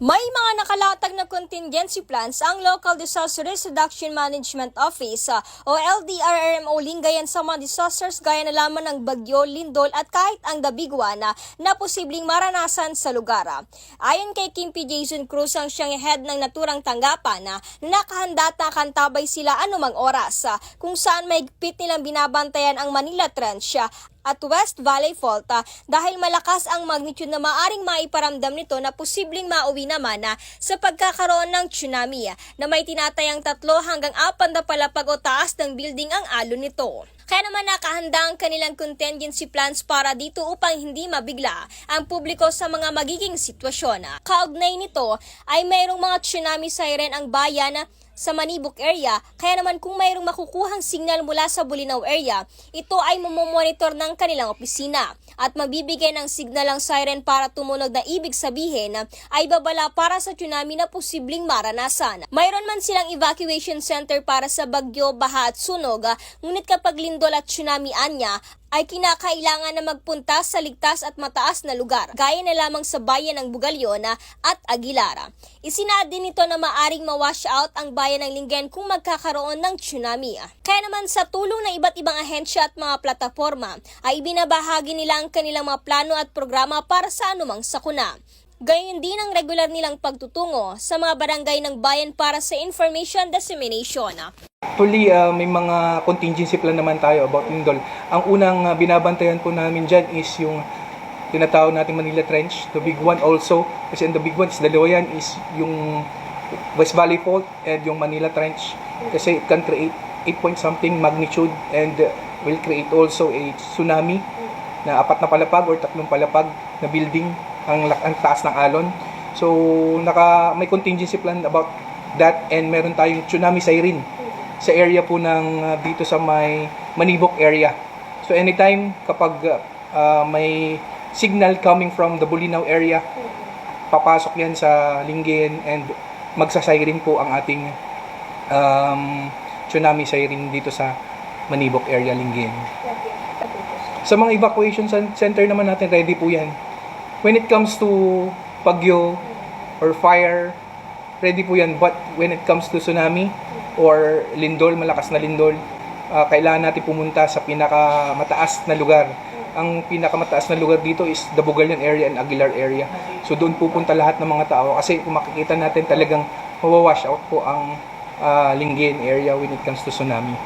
May mga nakalatag na contingency plans ang Local Disaster Risk Reduction Management Office ah, o LDRRMO Lingayen sa mga disasters gaya na lamang ng bagyo, lindol at kahit ang dabigwa na posibleng maranasan sa lugar. ah. Ayon kay Kim P. Jason Cruz ang siyang head ng naturang tanggapan na nakahanda at nakantabay sila anumang oras ah, kung saan may higpit nilang binabantayan ang Manila Trench ah, at West Valley Fault ah, dahil malakas ang magnitude na maaring maiparamdam nito na posibleng mauwi naman na sa pagkakaroon ng tsunami ah, na may tinatayang tatlo hanggang apat na palapag o taas ng building ang alon nito. Kaya naman nakahanda ang kanilang contingency plans para dito upang hindi mabigla ang publiko sa mga magiging sitwasyon. ah. Kaugnay nito ay mayroong mga tsunami siren ang bayan sa Manibok area, kaya naman kung mayroong makukuhang signal mula sa Bulinaw area, ito ay mamomonitor ng kanilang opisina at magbibigay ng signal ang siren para tumunog na ibig sabihin ay babala para sa tsunami na posibleng maranasan. Mayroon man silang evacuation center para sa bagyo, baha at sunog, ngunit kapag lindol at tsunami anya, ay kinakailangan na magpunta sa ligtas at mataas na lugar, gaya na lamang sa bayan ng Bugalyona at Aguilara. Isinadi nito na maaring ma-wash out ang bayan ng Linggen kung magkakaroon ng tsunami. Kaya naman sa tulong ng iba't ibang ahensya at mga plataforma, ay ibinabahagi nila ang kanilang mga plano at programa para sa anumang sakuna. Gayon din ang regular nilang pagtutungo sa mga barangay ng bayan para sa information dissemination. Actually, ah, may mga contingency plan naman tayo about Lindol. Ang unang ah, binabantayan po namin dyan is yung tinatawag nating Manila Trench. The big one also, kasi the big one is dalawa yan, is yung West Valley Fault and yung Manila Trench. Kasi it can create 8 point something magnitude and uh, will create also a tsunami na apat na palapag or tatlong palapag na building ang, ang taas ng alon. So, naka, may contingency plan about that and meron tayong tsunami siren sa area po ng uh, dito sa may Manibok area. So anytime kapag uh, may signal coming from the Bulinaw area, papasok yan sa Linggen and magsasiren po ang ating um, tsunami siren dito sa Manibok area, Linggen. Sa mga evacuation cen- center naman natin, ready po yan. When it comes to pagyo or fire, ready po yan. But when it comes to tsunami or lindol, malakas na lindol, ah, kailangan natin pumunta sa pinakamataas na lugar. Ang pinakamataas na lugar dito is the Bugalyan area and Aguilar area. So doon pupunta lahat ng mga tao kasi kung makikita natin talagang mawawash out po ang ah, Lingayen area when it comes to tsunami.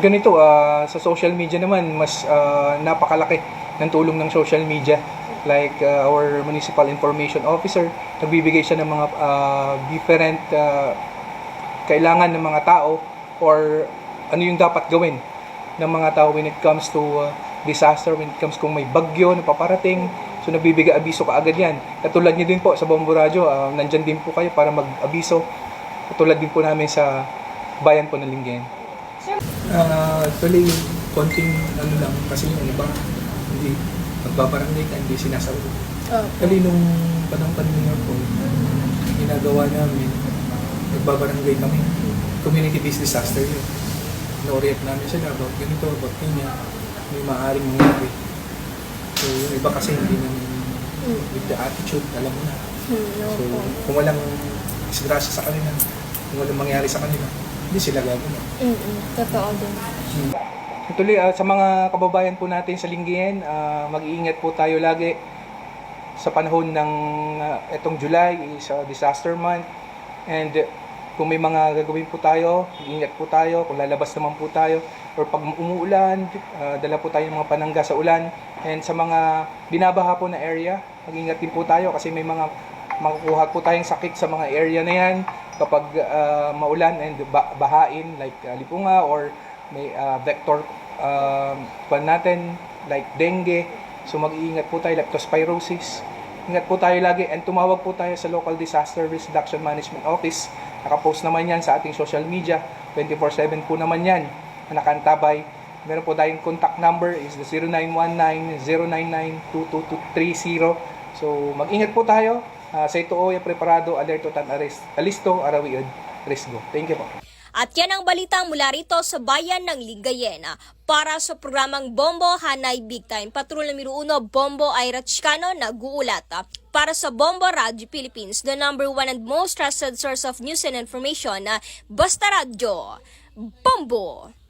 Ganito, ah, sa social media naman, mas ah, napakalaki ng tulong ng social media. Like ah, our municipal information officer, nagbibigay siya ng mga ah, different ah, kailangan ng mga tao or ano yung dapat gawin ng mga tao when it comes to uh, disaster, when it comes kung may bagyo na paparating. So nagbibigay abiso kaagad yan. Katulad niyo din po sa Bombo Radio, uh, nandyan din po kayo para mag-abiso. Katulad din po namin sa bayan po ng Linggen. Uh, actually, konting ano lang, kasi yung iba, hindi magbabarangay ka, hindi sinasagot. Actually, nung panang-panahon po, ginagawa namin, nagbabarangay kami. Community-based disaster yun. Na-orient namin sila about ganito, about kanya, may maaaring mangyari. So, yung iba kasi hindi naman with the attitude, alam mo na. So, kung walang disgrasya sa kanila, kung walang mangyari sa kanila, hindi sila gagawin. Mm-mm, totoo din. Tuloy, ah, sa mga kababayan po natin sa Lingayen, ah, mag-iingat po tayo lagi sa panahon ng ah, etong July is ah, disaster month. And eh, kung may mga gagawin po tayo, ingat po tayo, kung lalabas naman po tayo or pag umuulan, ah, dala po tayo ng mga panangga sa ulan. And sa mga binabaha po na area, mag-ingat din po tayo kasi may mga makukuha po tayong sakit sa mga area na yan. Kapag ah, maulan and ba- bahain like ah, lipunga or may ah, vector um, pan natin like dengue. So mag-iingat po tayo leptospirosis. Ingat po tayo lagi and tumawag po tayo sa local disaster risk reduction management office. Nakapost naman yan sa ating social media. 24/7 po naman yan. na Nakantabay. Meron po tayong contact number is the 0919-099-22230. So mag-ingat po tayo. Uh, sa ito, preparado, alerto, tan, arrest, alisto, arawiod, risk go. Thank you po. At yan ang balita mula rito sa bayan ng Lingayen. Para sa programang Bombo Hanay Big Time, Patrol numero 1 Bombo Ira Chicano nag-uulat. Para sa Bombo Radio Philippines, the number one and most trusted source of news and information, Basta Radio. Bombo!